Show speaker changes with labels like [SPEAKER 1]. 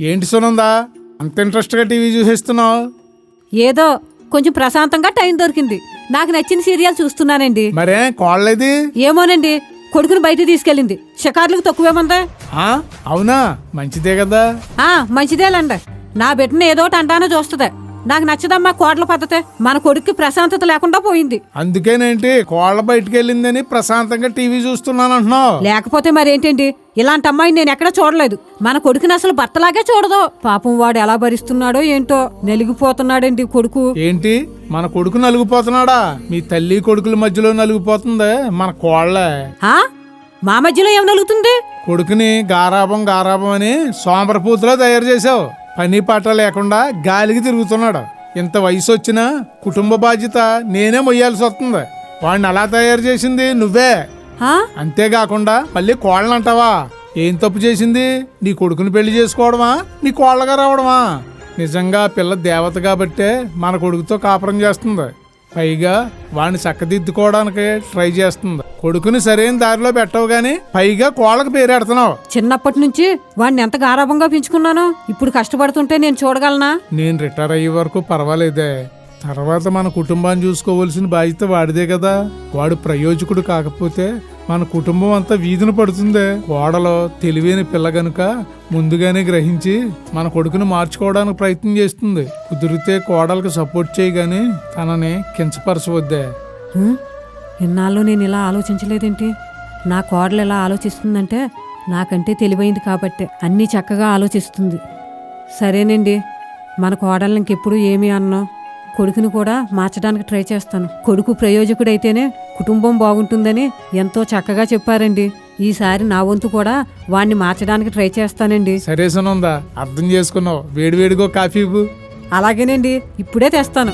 [SPEAKER 1] ఏంటి సునందా? అంత ఇంట్రెస్ట్గా టీవీ చూసేస్తున్నావు?
[SPEAKER 2] ఏదో కొంచెం ప్రశాంతంగా టైం దొరికింది. నాకు నచ్చిన సీరియల్ చూస్తున్నానండి.
[SPEAKER 1] మరే కోళ్ళేది?
[SPEAKER 2] ఏమోనండి కొడుకుని బయట తీసుకెళ్ళింది. షికార్లకు తక్కువేమందా
[SPEAKER 1] అవునా? మంచిదే కదా?
[SPEAKER 2] ఆ మంచిదేలండి. నా బిడ్డను ఏదో ఒకటి అంటానో చూస్తుంది. నాకు నచ్చదమ్మా కోడల పద్ధతే. మన కొడుక్కి ప్రశాంతత లేకుండా పోయింది.
[SPEAKER 1] అందుకేనేంటి? కోళ్ళ బయటికి వెళ్ళిందని ప్రశాంతంగా టీవీ చూస్తున్నాను అంటున్నావు.
[SPEAKER 2] లేకపోతే మరేంటండి? ఇలాంటి అమ్మాయిని నేను ఎక్కడ చూడలేదు. మన కొడుకుని అసలు భర్తలాగే చూడదు. పాపం వాడు ఎలా భరిస్తున్నాడో ఏంటో నలిగిపోతున్నాడండి కొడుకు.
[SPEAKER 1] ఏంటి? మన కొడుకు నలిగిపోతున్నాడా? మీ తల్లి కొడుకుల మధ్యలో నలిగిపోతుంది? మన కోళ్ళే
[SPEAKER 2] ఆ? మా మధ్యలో ఏం నలుగుతుంది?
[SPEAKER 1] కొడుకుని గారాబం గారాబం అని సోమరపూతలో తయారు చేసావు పని పాట లేకుండా గాలికి తిరుగుతున్నాడు. ఇంత వయసు వచ్చినా కుటుంబ బాధ్యత నేనే మొయ్యాల్సి వస్తుంది. వాడిని అలా తయారు చేసింది నువ్వే. అంతేకాకుండా మళ్ళీ కోళ్ళని అంటావా? ఏం తప్పు చేసింది? నీ కొడుకుని పెళ్ళి చేసుకోవడమా? నీ కోళ్ళగా రావడమా? నిజంగా ఆ పిల్ల దేవత కాబట్టే మన కొడుకుతో కాపురం చేస్తుంది. పైగా వాడిని చక్కదిద్దుకోవడానికి ట్రై చేస్తుంది. కొడుకుని సరైన దారిలో పెట్టవు గాని పైగా కోళ్ళకి పేరెడుతున్నావు
[SPEAKER 2] చిన్నప్పటి నుంచి వాడిని ఎంత గారాభంగా పెంచుకున్నానో ఇప్పుడు కష్టపడుతుంటే నేను చూడగలనా?
[SPEAKER 1] నేను రిటైర్ అయ్యే వరకు పర్వాలేదే. తర్వాత మన కుటుంబాన్ని చూసుకోవలసిన బాధ్యత వాడిదే కదా. వాడు ప్రయోజకుడు కాకపోతే మన కుటుంబం అంతా వీధిన పడుతుందే. కోడలో తెలివైన పిల్ల గనుక ముందుగానే గ్రహించి మన కొడుకుని మార్చుకోవడానికి ప్రయత్నం చేస్తుంది. కుదిరితే కోడలకు సపోర్ట్ చేయగాని తనని కించపరచవద్దే.
[SPEAKER 2] ఇన్నాళ్ళు నేను ఇలా ఆలోచించలేదేంటి? నా కోడలు ఎలా ఆలోచిస్తుందంటే నాకంటే తెలివైంది కాబట్టి అన్నీ చక్కగా ఆలోచిస్తుంది. సరేనండి మన కోడలు ఇంకెప్పుడు ఏమీ అన్నాం? కొడుకుని కూడా మార్చడానికి ట్రై చేస్తాను. కొడుకు ప్రయోజకుడైతేనే కుటుంబం బాగుంటుందని ఎంతో చక్కగా చెప్పారండి. ఈసారి నా వంతు కూడా వాణ్ణి మార్చడానికి ట్రై చేస్తానండి.
[SPEAKER 1] సరే సునందా అర్థం చేసుకున్నావు. వేడివేడిగో కాఫీ ఇవ్వు.
[SPEAKER 2] అలాగేనండి ఇప్పుడే తెస్తాను.